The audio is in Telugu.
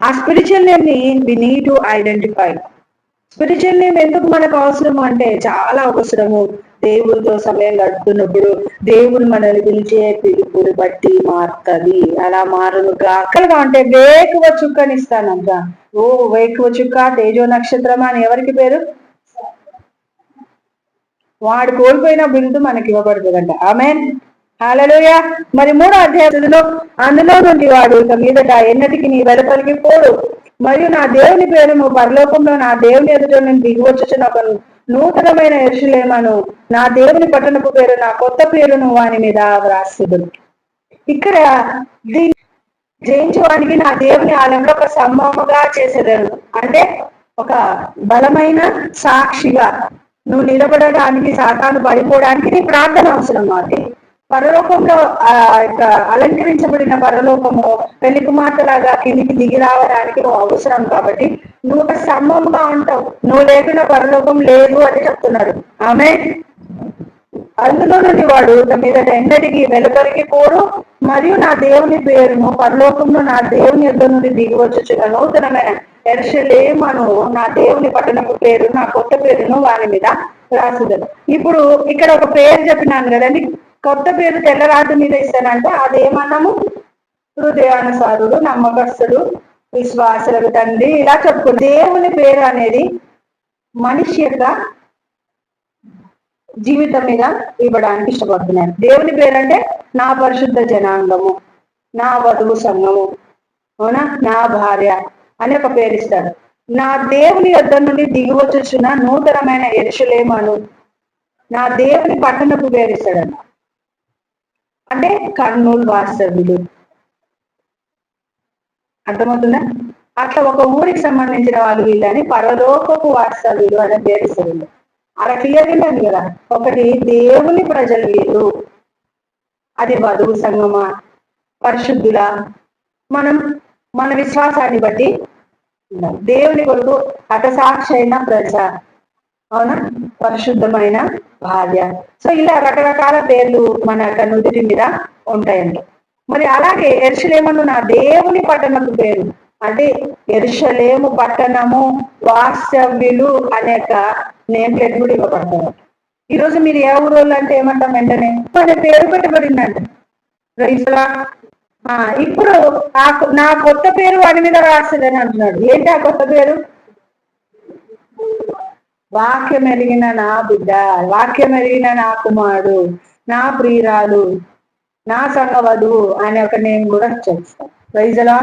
ఆ spiritual నేమ్ని we need to identify spiritual name ఎందుకు మనకు అవసరం అంటే చాలా అవసరము. దేవుడితో సమయం గడుపుతున్నప్పుడు దేవుడు మనల్ని పిలిచే పిలుపుని బట్టి మారుతుంది. అలా మారును అక్కడగా అంటే వేకువ చుక్కని ఇస్తానంట ఓ వేకువ చుక్క తేజో నక్షత్రమా అని ఎవరికి పేరు? వాడు కోల్పోయిన బిరుదు మనకి ఇవ్వబడుతుందంట. ఆమె హాలలోయ మరి మూడో అధ్యాయంలో అందులో నుండి వాడు ఇక మీదట ఎన్నటికి నీ వెలుపలికి పోడు మరియు నా దేవుని పేరును పరలోకంలో నా దేవుని ఎదుట నేను దిగివచ్చుచున్న ఒక నూతనమైన యర్షులేమను నా దేవుని పట్టణపు పేరు నా కొత్త పేరును వాని మీద వ్రాసిదు. ఇక్కడ దీన్ని జయించడానికి నా దేవుని ఆలయంలో ఒక సంభవముగా చేసేదాను అంటే ఒక బలమైన సాక్షిగా నువ్వు నిలబడడానికి సాతాను పడిపోవడానికి నీ ప్రార్థన అవసరం మాది. పరలోకంలో ఆ అలంకరించబడిన పరలోకము పెళ్ళి కుమార్తెలాగా కిందికి దిగి రావడానికి నువ్వు అవసరం కాబట్టి నువ్వు ఒక స్తంభంగా ఉంటావు. నువ్వు లేకుండా పరలోకం లేదు అని చెప్తున్నాడు. ఆమె అందులో నుండి వాడు మీద ఎండటికి వెలుపలికి పోడు మరియు నా దేవుని పేరును పరలోకంలో నా దేవుని యుద్ధం నుండి దిగి వచ్చు నూతనమైన ఎర్షలేమను నా దేవుని పట్టణపు పేరు నా కొత్త పేరును వారి మీద రాసిదను. ఇప్పుడు ఇక్కడ ఒక పేరు చెప్పినాను కదండి. కొత్త పేరు తెల్లరాజు మీద ఇస్తానంటే అదేమన్నాము హృదయానుసారుడు నమ్మకస్తుడు విశ్వాసులకు తండ్రి ఇలా చెప్పుకో దేవుని పేరు అనేది మనిషి యొక్క జీవితం మీద ఇవ్వడానికి ఇష్టపడుతున్నాను దేవుని పేరు అంటే నా పరిశుద్ధ జనాంగము నా వధువు సంఘము అవునా? నా భార్య అని ఒక పేరు ఇస్తాడు నా దేవుని యొద్ద నుండి దిగివచ్చున్న నూతనమైన ఎరుషులేమను నా దేవుని పట్టణపు పేరు అంటే కర్నూలు వాస్తవ్యులు. అర్థమవుతుందా? అట్లా ఒక ఊరికి సంబంధించిన వాళ్ళు వీళ్ళని పరలోకపు వాస్తవ్యులు అనే పేరు అలా క్లియర్గా ఉంది కదా? ఒకటి దేవుని ప్రజలు వీళ్ళు. అది వధువు సంగమా? పరిశుద్ధుల? మనం మన విశ్వాసాన్ని బట్టి దేవుని కొరకు హతసాక్షి అయిన ప్రజ. అవునా? పరిశుద్ధమైన భార్య. సో ఇలా రకరకాల పేర్లు మన యొక్క నుదిటి మీద ఉంటాయంట. మరి అలాగే ఎరుసలేమను నా దేవుని పట్టణకు పేరు. అంటే ఎరుషలేము పట్టణము వాస్తవ్యులు అనేక నేమ్ ప్లేట్ కూడా ఇవ్వబడతారు ఈరోజు మీరు ఏ ఊరోళ్ళు అంటే ఏమంటాం వెంటనే? మన పేరు పెట్టబడిందంట. ఇప్పుడు నా కొత్త పేరు వాడి మీద రాస్తుందని అంటున్నాడు. ఏంటి ఆ కొత్త పేరు? వాక్యం ఎరిగిన నా బిడ్డ వాక్యం ఎరిగిన నా కుమారుడు నా ప్రియురాలు నా సంగవధువు అనే ఒక నేను కూడా చేస్తాను రైజలా